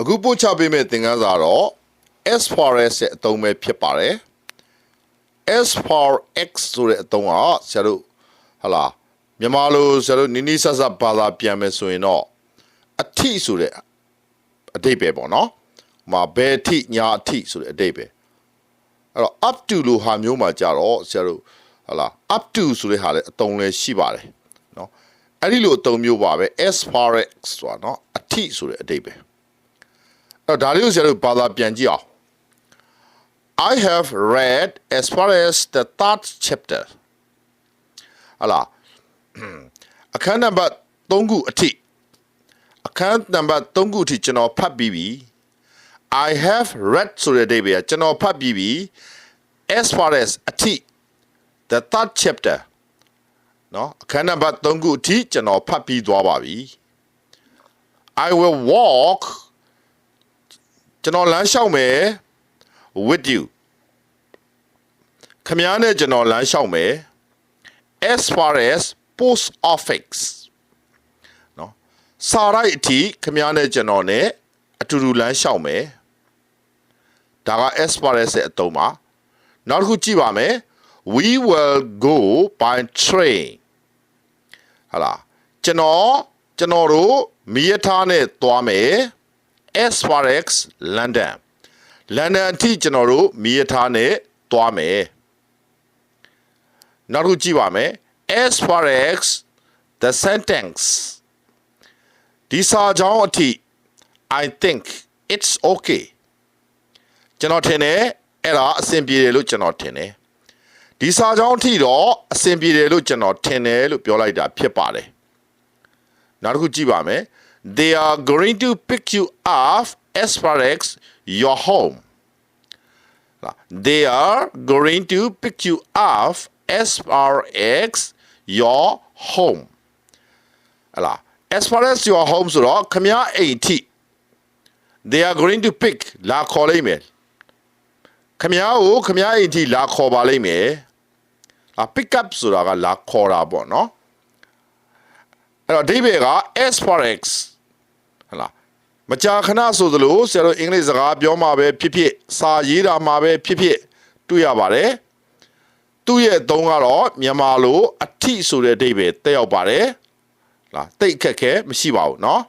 အခုပို့ချပေးမယ့်သင်ခန်းစာတော့ as far as ရဲ့အသုံးပဲဖြစ်ပါတယ် as far x ဆိုတဲ့အသုံးကဆရာတို့ဟလာမြန်မာလိုဆရာတို့နိနိဆက်ဆက်ဘာသာပြန်မယ်ဆိုရင်တော့အထိဆိုတဲ့အတိတ်ပဲပေါ့နော်။မှာဘယ်အထိညာအထိဆိုတဲ့အတိတ်ပဲအဲ့တော့ up to လို့ဟာမျိုးမှာကြတော့ဆရာတို့ဟလာ up to ဆိုတဲ့ဟာလည်းအသုံးလည်းရှိပါတယ်နော်။အဲ့ဒီလိုအသုံးမျိုးပါပဲ as far as ဆိုတာနော်အထိဆိုတဲ့အတိတ်ပဲအဲ့ တော့ဒါလေးကိုဆရာတို့ဘာသာပြန်ကြည့်အောင် I have read as far as the third chapter ဟလာအခန်းနံပါတ်3ခုအထိအခန်းနံပါတ်3ခုအထိကျွန်တော်ဖတ်ပြီးပြီ I have read ဆိုတဲ့အဓိပ္ပာယ်ကကျွန်တော်ဖတ်ပြီးပြီ as far as အထိ the third chapter နော်အခန်းနံပါတ်3ခုအထိကျွန်တော်ဖတ်ပြီးသွားပါပြီ I will walk ကျွန်တော်လမ်းလျှောက်မယ် with you ခမည်းနဲ့ကျွန်တော်လမ်းလျှောက်မယ် as far as post office နော်စာရိုက်အထိခမည်းနဲ့ကျွန်တော် ਨੇ အတူတူလမ်းလျှောက်မယ်ဒါက as far as ရဲ့အသုံးပါနောက်တစ်ခုကြည့်ပါမယ် we will go by train ဟာလားကျွန်တော်ကျွန်တော်တို့မီးရထားနဲ့သွားမယ် as far as London လန်ဒန်အထိကျွန်တော်တို့မီးရထားနဲ့သွားမယ်နောက်တစ်ခုကြည့်ပါမယ် as far as the sentence ဒီစာကြောင်းအထိ I think it's okay ကျွန်တော်ထင်တယ်အဲ့ဒါအဆင်ပြေတယ်လို့ကျွန်တော်ထင်တယ်ဒီစာကြောင်းအထိတော့အဆင်ပြေတယ်လို့ကျွန်တော်ထင်တယ်လို့ပြောလိုက်တာဖြစ်ပါတယ်နောက်တစ်ခုကြည့်ပါမယ် they are going to pick you up as far as your home they are going to pick you up as far as your home ဟလာ as far as your home ဆိုတော့ခမည်းအိမ်ထိ they are going to pick လာခေါ်လိုက်မယ်ခမည်းကိုခမည်းအိမ်ထိလာခေါ်ပါလိမ့်မယ်အာ pick up ဆိုတာကလာခေါ်တာပေါ့နော်အဲ့တော့အဓိပ္ပာယ်က as far as ဟလာမကြာခဏဆိုသလိုဆရာတို့အင်္ဂလိပ်စကားပြောမှာပဲဖြစ်ဖြစ်စာရေးတာမှာပဲဖြစ်ဖြစ်တွေ့ရပါတယ်သူ့ရဲ့အသုံးကတော့မြန်မာလိုအထိဆိုတဲ့အဓိပ္ပာယ်တက်ရောက်ပါတယ်လားတိတ်အခက်ခဲမရှိပါဘူးเนาะ